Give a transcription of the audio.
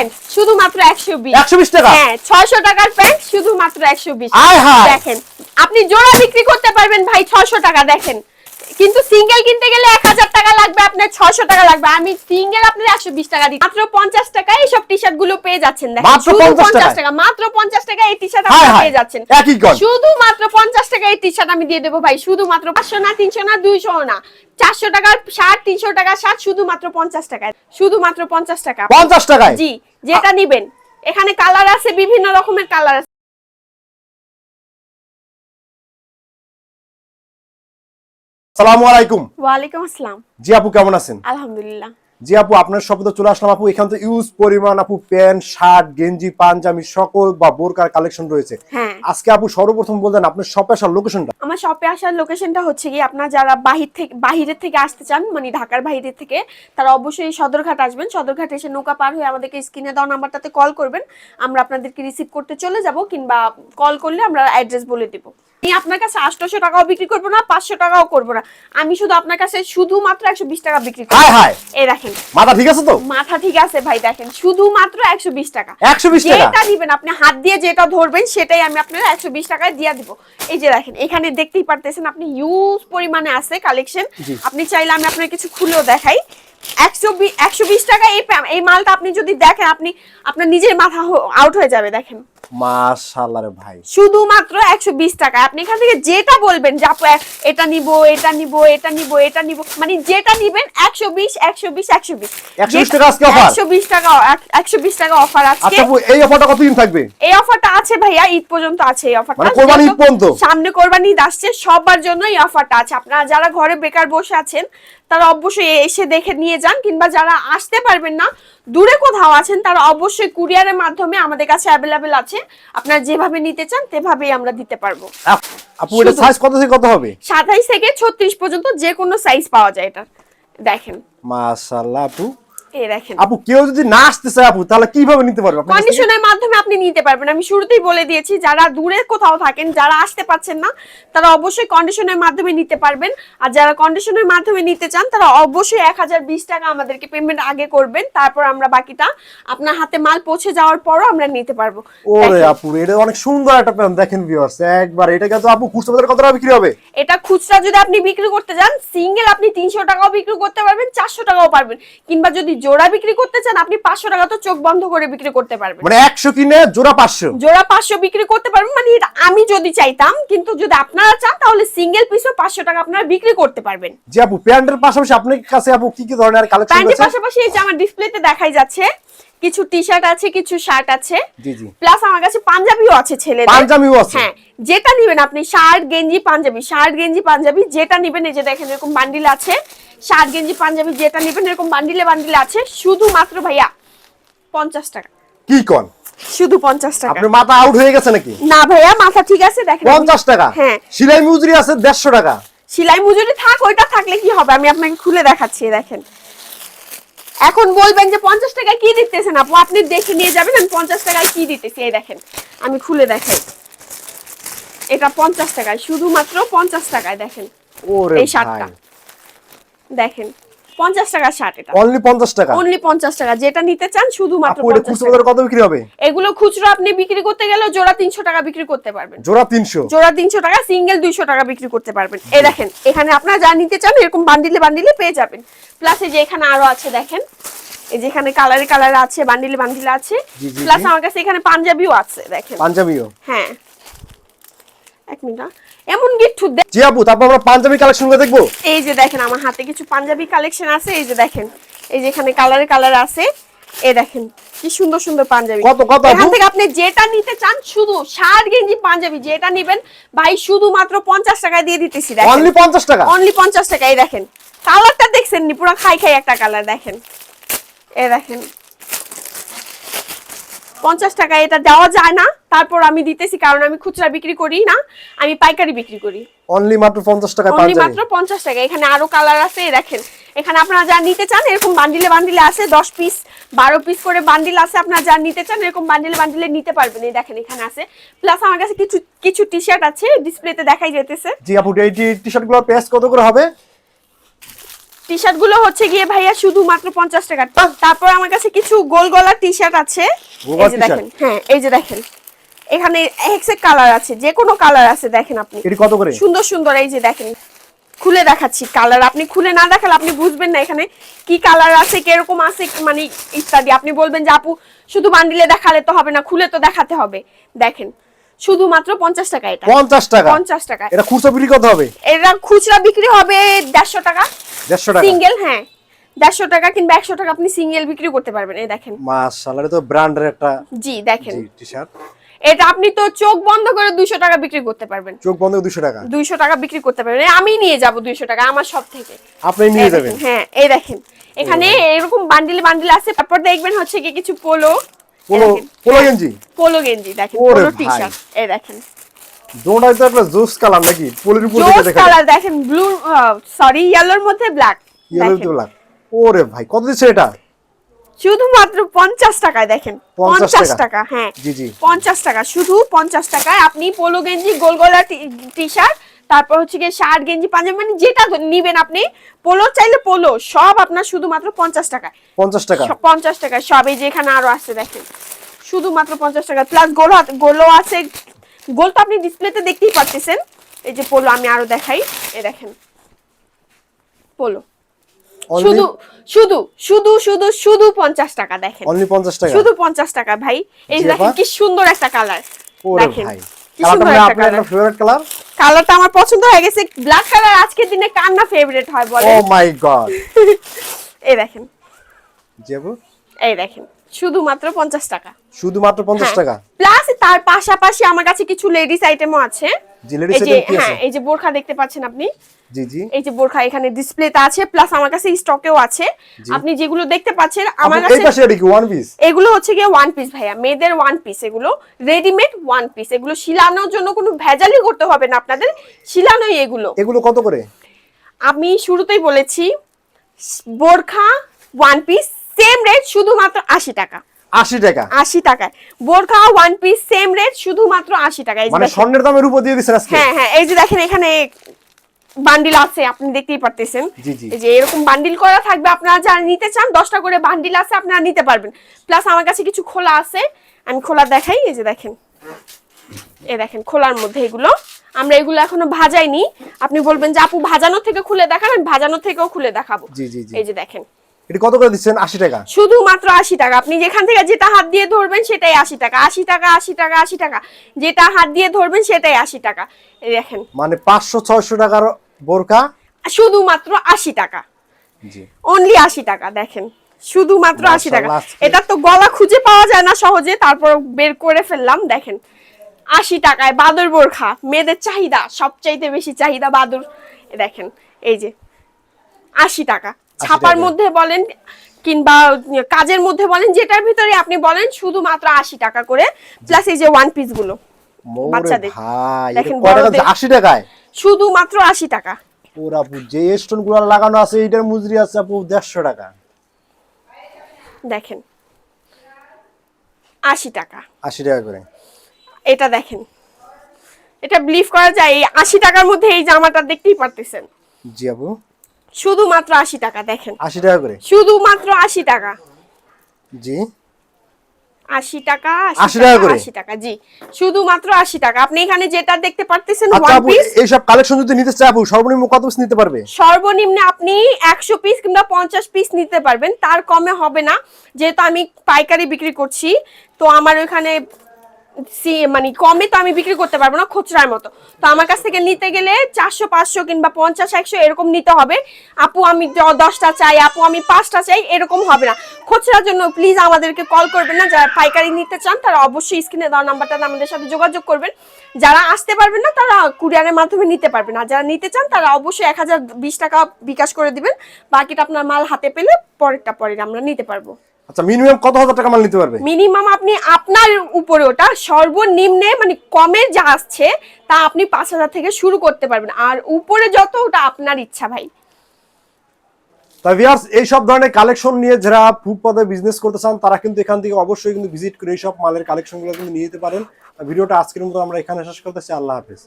Pant শুধুমাত্র একশো বিশ। একশো বিশ টাকা? হ্যাঁ ছয়শো টাকার প্যান্ট শুধুমাত্র একশো বিশ। আয় হায়। দেখেন আপনি জোড়া বিক্রি করতে পারবেন ভাই ছয়শো টাকা দেখেন। কিন্তু সিঙ্গেল কিনতে গেলে এক হাজার টাকা লাগবে আপনার ছয়শো টাকা লাগবে। আমি সিঙ্গেল আপনার একশো বিশ টাকা দিই। মাত্র পঞ্চাশ টাকা এইসব টি শার্টগুলো পেয়ে যাচ্ছেন দেখেন। মাত্র 50 পঞ্চাশ টাকা মাত্র এই টি শার্ট হায়! পেয়ে যাচ্ছেন। গজ। শুধুমাত্র পঞ্চাশ টাকা এই টি শার্ট আমি দিয়ে দেবো ভাই শুধুমাত্র পাঁচশো না তিনশো না দুইশো না। চারশো টাকার শার্ট তিনশো টাকার শার্ট শুধুমাত্র পঞ্চাশ টাকায়। শুধুমাত্র পঞ্চাশ টাকা। পঞ্চাশ টাকায়? জি। যেটা নিবেন। এখানে কালার আছে বিভিন্ন রকমের কালার আছে। আসসালামু আলাইকুম। ওয়া আলাইকুম আসসালাম। জি আপু কেমন আছেন? আলহামদুলিল্লাহ। জি আপু আপনার শপে তো চলে আসলাম আপু। এখানে তো ইউজ পরিমাণ আপু প্যান্ট শার্ট গেঞ্জি পাঞ্জাবি সকল বা বোরকার কালেকশন রয়েছে। হ্যাঁ। আজকে আপু সর্বপ্রথম বলতেন আপনার শপে আসার লোকেশনটা আমার শপে আসার লোকেশনটা হচ্ছে কি আপনার যারা বাহির থেকে বাহিরের থেকে আসতে চান মানে ঢাকার বাহিরের থেকে তারা অবশ্যই সদরঘাট আসবেন। সদরঘাট এসে নৌকা পার হয়ে আমাদেরকে স্ক্রিনে দেওয়া নাম্বারটাতে কল করবেন। আমরা আপনাদেরকে রিসিভ করতে চলে যাব কিংবা কল করলে আমরা অ্যাড্রেস বলে দেব। আমি আপনার কাছে আটশোশো টাকাও বিক্রি করব না পাঁচশো টাকাও করব না। আমি শুধু আপনার কাছে শুধুমাত্র একশো বিশ টাকা বিক্রি করব। এই দেখেন। মাথা ঠিক আছে তো? মাথা ঠিক আছে ভাই দেখেন। শুধুমাত্র একশো বিশ টাকা। একশো বিশ টাকা? যেটা দিবেন আপনি হাত দিয়ে যেটা ধরবেন সেটাই আমি আপনার একশো বিশ টাকায় দিয়ে দিব। এই যে দেখেন এখানে দেখতেই পারতেছেন আপনি ইউজ পরিমাণে আছে কালেকশন আপনি চাইলে আমি আপনার কিছু খুলেও দেখাই। একশো একশো বিশ টাকা এই মালটা আপনি যদি দেখেন আপনি আপনার নিজের মাথা আউট হয়ে যাবে দেখেন। মাশাআল্লাহ রে ভাই। শুধুমাত্র একশো বিশ টাকা। আপনি এখান থেকে যেটা বলবেন যে আপু এটা নিব এটা নিব এটা নিব এটা নিব। মানে যেটা নিবেন একশো বিশ একশো বিশ একশো বিশ। 120 টাকা আজকে? একশো বিশ টাকা একশো বিশ টাকা অফার আজকে। আচ্ছা এই অফারটা কতদিন থাকবে? এই অফারটা আছে ভাইয়া ঈদ পর্যন্ত আছে এই অফারটা মানে কোরবানি ঈদ পর্যন্ত? সামনে কোরবানি ঈদ আসছে সবার জন্য এই অফারটা আছে। আপনারা যারা ঘরে বেকার বসে আছেন তারা অবশ্যই এসে দেখে নিয়ে যান কিংবা যারা আসতে পারবেন না দূরে কোথাও আছেন তারা অবশ্যই কুরিয়ারের মাধ্যমে আমাদের কাছে অ্যাভেলেবেল আছে। আপনারা যেভাবে নিতে চান সেভাবেই আমরা দিতে পারব। আপু এটা সাইজ কত থেকে কত হবে? সাতাইশ থেকে ছত্রিশ পর্যন্ত যে কোনো সাইজ পাওয়া যায় এটা। দেখেন। মাশাআল্লাহ আপু। এই দেখেন। আপু কেউ যদি না আসতে চায় আপু তাহলে কীভাবে নিতে পারবে? কন্ডিশনের মাধ্যমে আপনি নিতে পারবেন। আমি শুরুতেই বলে দিয়েছি যারা দূরে কোথাও থাকেন যারা আসতে পারছেন না তারা অবশ্যই কন্ডিশনের মাধ্যমে নিতে পারবেন। আর যারা কন্ডিশনের মাধ্যমে নিতে চান তারা অবশ্যই এক হাজার বিশ টাকা আমাদেরকে পেমেন্ট আগে করবেন। তারপর আমরা বাকিটা আপনার হাতে মাল পৌঁছে যাওয়ার পরও আমরা নিতে পারব। ওরে আপু এটা অনেক সুন্দর একটা প্যান্ট দেখেন ভিউয়ার্স একবার। আপু খুচরা বাজারে কত টাকা বিক্রি হবে? এটা খুচরা যদি আপনি বিক্রি করতে যান সিঙ্গেল আপনি তিনশো টাকাও বিক্রি করতে পারবেন চারশো টাকাও পারবেন। কিংবা যদি জোড়া বিক্রি করতে চান আপনি পাঁচশো টাকা তো চোখ বন্ধ করে বিক্রি করতে পারবেন। মানে একশো কিনে জোড়া পাঁচশো। জোড়া পাঁচশো বিক্রি করতে পারবেন মানে আমি যদি চাইতাম কিন্তু যদি আপনারা চান তাহলে সিঙ্গেল পিসও পাঁচশো টাকা আপনারা বিক্রি করতে পারবেন। যে আপু প্যান্টের পাশাপাশি আপনার কাছে আপু কি কি ধরনের কালেকশন প্যান্টের আছে পাশাপাশি এই যে আমার ডিসপ্লেতে দেখাই যাচ্ছে কিছু টি শার্ট আছে কিছু শার্ট আছে। জি জি। প্লাস আমার কাছে পাঞ্জাবিও আছে ছেলেদের। পাঞ্জাবিও আছে। হ্যাঁ যেটা নিবেন আপনি শার্ট গেঞ্জি পাঞ্জাবি শার্ট গেঞ্জি পাঞ্জাবি যেটা নিবেন এই যে দেখেন এরকম বান্ডিল আছে। শার্ট গেঞ্জি পাঞ্জাবি যেটা নেবেন এরকম বান্ডিলে বান্ডিলে আছে শুধুমাত্র ভাইয়া পঞ্চাশ টাকা। কি কন? শুধু পঞ্চাশ টাকা। আপনার মাথা আউট হয়ে গেছে নাকি? না ভাইয়া মাথা ঠিক আছে দেখেন পঞ্চাশ টাকা? হ্যাঁ। সিলাই মজুরি আছে দেড়শো টাকা। সেলাই মজুরি থাক ওইটা থাকলে কি হবে? আমি আপনাকে খুলে দেখাচ্ছি দেখেন। এখন বলবেন যে পঞ্চাশ টাকায় কি দিতেছেন আপু? আপনি দেখে নিয়ে যাবেন আমি পঞ্চাশ টাকায় কি দিতেছি এই দেখেন। আমি খুলে দেখাই। এটা পঞ্চাশ টাকায় শুধুমাত্র পঞ্চাশ টাকায় দেখেন। এই শার্টটা। দেখেন পঞ্চাশ টাকার শার্ট এটা। অনলি পঞ্চাশ টাকা? অনলি পঞ্চাশ টাকা যেটা নিতে চান শুধুমাত্র আপু এটা পঞ্চাশ খুচরা টাকা। বাজারে কত বিক্রি হবে? এগুলো খুচরো আপনি বিক্রি করতে গেলেও জোড়া তিনশো টাকা বিক্রি করতে পারবেন। জোড়া তিনশো? জোড়া তিনশো টাকা সিঙ্গেল দুইশো টাকা বিক্রি করতে পারবেন। এই দেখেন এখানে আপনারা যা নিতে চান এরকম বান্ডিলে বান্ডিলে পেয়ে যাবেন। প্লাস এই যে এখানে আরও আছে দেখেন এই যে এখানে কালারে কালারে আছে বান্ডিলে বান্ডিলে আছে। প্লাস আমার কাছে এখানে পাঞ্জাবিও আছে দেখেন। পাঞ্জাবিও? হ্যাঁ। এক মিনিট এমন গিফট জি আপু তারপর আমরা পাঞ্জাবি কালেকশন করে দেখব। এই যে দেখেন আমার হাতে কিছু পাঞ্জাবি কালেকশন আছে এই যে দেখেন এই যে এখানে কালারে কালার আছে এই দেখেন কি সুন্দর সুন্দর পাঞ্জাবি। কত, কত এখান থেকে আপনি যেটা নিতে চান শুধু শার্ট গেঞ্জি পাঞ্জাবি যেটা নিবেন ভাই শুধুমাত্র পঞ্চাশ টাকায় দিয়ে দিতেছি দেখেন। অনলি পঞ্চাশ টাকা? অনলি পঞ্চাশ টাকা এই দেখেন। কালারটা দেখছেন নি পুরো খাই খাই একটা কালার দেখেন। এ দেখেন পঞ্চাশ টাকা এটা দেওয়া যায় না। তারপর আমি দিতেছি কারণ আমি খুচরা বিক্রি করি না আমি পাইকারি বিক্রি করি। অনলি মাত্র পঞ্চাশ টাকা অনলি মাত্র পঞ্চাশ টাকা। এখানে আরও কালার আছে দেখেন। এখানে আপনারা যা নিতে চান এরকম বান্ডিলে বান্ডিলে আছে দশ পিস বারো পিস করে বান্ডিল আছে আপনারা যা নিতে চান এরকম বান্ডিলে বান্ডিলে নিতে পারবেন। এই দেখেন এখানে আছে। প্লাস আমার কাছে কিছু কিছু টি শার্ট আছে ডিসপ্লেতে দেখাই যেতেছে। জি আপু এই টি শার্টগুলো প্রাইস কত করে হবে? টি শার্টগুলো হচ্ছে গিয়ে ভাইয়া শুধুমাত্র পঞ্চাশ টাকা তারপর আমার কাছে কিছু গোল গলার টি শার্ট আছে এই যে দেখেন হ্যাঁ এই যে দেখেন। এখানে হেক্সেক কালার আছে যে কোনো কালার আছে দেখেন আপনি। কত করে? সুন্দর সুন্দর এই যে দেখেন। খুলে দেখাচ্ছি কালার আপনি খুলে না দেখালে আপনি বুঝবেন না এখানে কি কালার আছে কীরকম আছে মানে ইত্যাদি। আপনি বলবেন যে আপু শুধু বান্ডিলে দেখালে তো হবে না খুলে তো দেখাতে হবে। দেখেন শুধুমাত্র পঞ্চাশ টাকা এটা। পঞ্চাশ টাকা? পঞ্চাশ টাকা। এটা খুচরা বিক্রি কত হবে? এটা খুচরা বিক্রি হবে দেড়শো টাকা। দেড়শো টাকা? সিঙ্গেল হ্যাঁ। দেড়শো টাকা কিংবা একশো টাকা আপনি সিঙ্গেল বিক্রি করতে পারবেন এই দেখেন। মাশাআল্লাহ এটা তো ব্র্যান্ডের একটা জি দেখেন। টি শার্ট এটা আপনি তো চোখ বন্ধ করে দুইশো টাকা বিক্রি করতে পারবেন। চোখ বন্ধ দুশো টাকা? দুইশো টাকা বিক্রি করতে পারবেন। আমি নিয়ে যাব দুইশো টাকা আমার সব থেকে। আপনি নিয়ে যাবেন? হ্যাঁ এই দেখেন। এখানে এরকম বান্ডিল বান্ডিল আছে। তারপর দেখবেন হচ্ছে কি কিছু পোলো পোলো পোলো গেঞ্জি পোলো গেঞ্জি দেখেন পোলো টি শার্ট এই দেখেন। দোটাই তো একটা জোস কালার নাকি? পোলের উপর জোস থেকে দেখা কালার দেখেন ব্লু সরি ইয়েলোর মধ্যে ব্ল্যাক ইয়েলো দেখেন। ব্ল্যাক ওরে ভাই কত দিচ্ছে এটা? শুধুমাত্র পঞ্চাশ টাকায় দেখেন 50 পঞ্চাশ টাকা। হ্যাঁ। জি জি। পঞ্চাশ টাকা শুধু পঞ্চাশ টাকায় আপনি পোলো গেঞ্জি গোল গলা টি শার্ট তারপর হচ্ছে গিয়ে শার্ট গেঞ্জি পাঞ্জাবি মানে যেটা নিবেন আপনি পোলো চাইলে পোলো সব আপনার শুধুমাত্র পঞ্চাশ টাকায়। পঞ্চাশ টাকা? সব পঞ্চাশ টাকা সব এই যে এখানে আরও আছে দেখেন। শুধুমাত্র পঞ্চাশ টাকা। প্লাস গোল গোলও আছে। গোল তো আপনি ডিসপ্লেতে দেখতেই পাচ্ছেন এই যে পোলো আমি আরও দেখাই। এই দেখেন। পোলো। শুধু শুধু শুধু শুধু শুধু পঞ্চাশ টাকা দেখেন। টাকা? শুধু পঞ্চাশ টাকা ভাই। এই দেখেন কি সুন্দর একটা কালার। দেখেন। ফেভারিট কালার কালারটা আমার পছন্দ হয়ে গেছে। ব্ল্যাক কালার আজকের দিনে কার না ফেভারিট হয় ও মাই গড এই দেখেন। এই দেখেন। শুধুমাত্র পঞ্চাশ টাকা। শুধুমাত্র পঞ্চাশ টাকা? প্লাস তার পাশাপাশি আমার কাছে কিছু লেডিস আইটেমও আছে। জি লেডিস এই যে কি হ্যাঁ আছে? এই যে বোরখা দেখতে পাচ্ছেন আপনি? জি জি। এই যে বোরখা এখানে ডিসপ্লেতে আছে প্লাস আমার কাছে স্টকেও আছে। আপনি যেগুলো দেখতে পাচ্ছেন আমার আপু, এই পাশে এটা কি ওয়ান পিস এগুলো হচ্ছে গিয়ে ওয়ান পিস ভাইয়া মেয়েদের ওয়ান পিস এগুলো রেডিমেড ওয়ান পিস এগুলো শিলানোর জন্য কোনো ভেজালি করতে হবে না আপনাদের শিলানোই এগুলো। এগুলো কত করে? আমি শুরুতেই বলেছি বোরখা ওয়ান পিস সেম রেট শুধুমাত্র আশি টাকা। আশি টাকা। আশি টাকায়। বোরখা ওয়ান পিস সেম রেট শুধুমাত্র আশি টাকা মানে স্বর্ণের দামের উপর দিয়ে দিচ্ছেন আজকে? হ্যাঁ হ্যাঁ এই যে দেখেন এখানে বান্ডিল আছে আপনি দেখতেই পারতেছেন। যে এরকম বান্ডিল করা থাকবে আপনারা যারা নিতে চান দশটা করে বান্ডিল আছে আপনারা নিতে পারবেন। প্লাস আমার কাছে কিছু খোলা আছে আমি খোলা দেখাই এই যে দেখেন। এই দেখেন খোলার মধ্যে এগুলো। আমরা এগুলো এখনও ভাজাইনি। আপনি বলবেন যে আপু ভাজানো থেকে খুলে দেখান আমি ভাজানো থেকেও খুলে দেখাবো। এই যে দেখেন। এটা কত করে দিচ্ছেন? আশি টাকা। শুধুমাত্র আশি টাকা। আপনি যেখান থেকে যেটা হাত দিয়ে ধরবেন সেটাই আশি টাকা। আশি টাকা আশি টাকা আশি টাকা। যেটা হাত দিয়ে ধরবেন সেটাই আশি টাকা। এই দেখেন। মানে পাঁচশো ছয়শো টাকার বোরকা? শুধুমাত্র আশি টাকা। জি। অনলি আশি টাকা দেখেন। শুধুমাত্র আশি টাকা। মাশাআল্লাহ, এটা তো গলা খুঁজে পাওয়া যায় না সহজে। তারপর বের করে ফেললাম দেখেন। আশি টাকায় বাদর বোরখা মেয়েদের চাহিদা সবচাইতে বেশি চাহিদা বাদর। দেখেন এই যে আশি টাকা। ছাপার মধ্যে বলেন কিংবা কাজের মধ্যে বলেন যেটার ভিতরে আপনি বলেন শুধুমাত্র আশি টাকা করে প্লাস এই যে ওয়ান পিসগুলো বাচ্চাদের। দেখেন? আশি টাকায়? শুধুমাত্র আশি টাকা। ওর যে স্টোনগুলো লাগানো আছে এটার মজুরি আছে আপু দেড়শো টাকা। দেখেন আশি টাকা। আশি টাকা করে। এটা দেখেন এটা বিলিভ করা যায় এই আশি টাকার মধ্যে এই জামাটা দেখতেই পারতেছেন। জি আপু। শুধুমাত্র আশি টাকা দেখেন। আশি টাকা করে? শুধুমাত্র আশি টাকা। জি। আশি টাকা 80 টাকা করে? আশি টাকা জি। শুধুমাত্র আশি টাকা। আপনি এখানে যেটা দেখতে পারতেছেন আচ্ছা ওয়ান আপু পিস এইসব কালেকশন যদি নিতে চাই আপু সর্বনিম্ন কত পিস নিতে পারবে? সর্বনিম্নে আপনি একশো পিস কিংবা পঞ্চাশ পিস নিতে পারবেন। তার কমে হবে না। যেহেতু আমি পাইকারি বিক্রি করছি তো আমার ওইখানে সি- মানে কমে তো আমি বিক্রি করতে পারব না, খুচরার মতো। তো আমার কাছ থেকে নিতে গেলে চারশো, পাঁচশো কিংবা পঞ্চাশ, একশো এরকম নিতে হবে। আপু, আমি দশটা চাই, আপু, আমি পাঁচটা চাই, এরকম হবে না। খুচরার জন্য প্লিজ আমাদেরকে কল করবেন না, যারা পাইকারি নিতে চান, তারা অবশ্যই স্ক্রিনে দেওয়া নাম্বারটাতে আমাদের সাথে যোগাযোগ করবেন। যারা আসতে পারবেন না, তারা কুরিয়ারের মাধ্যমে নিতে পারবেন। আর যারা নিতে চান, তারা অবশ্যই এক হাজার বিশ টাকা বিকাশ করে দিবেন। বাকিটা আপনার মাল হাতে পেলে পরেরটা পরে আমরা নিতে পারব। আচ্ছা মিনিমাম কত হাজার টাকা মাল নিতে পারবে? মিনিমাম আপনি আপনার উপরে ওটা সর্বনিম্নে মানে কমে যা আসছে তা আপনি পাঁচ হাজার থেকে শুরু করতে পারবেন। আর উপরে যত ওটা আপনার ইচ্ছা ভাই। তা ভিউয়ার্স এই সব ধরনের কালেকশন নিয়ে যারা ফুটপাতে বিজনেস করতে চান তারা কিন্তু এখান থেকে অবশ্যই কিন্তু ভিজিট করে এই সব মালের কালেকশনগুলো কিন্তু নিয়ে যেতে পারেন। ভিডিওটা আজকের মতো আমরা এখানে শেষ করতেছি। আল্লাহ হাফেজ।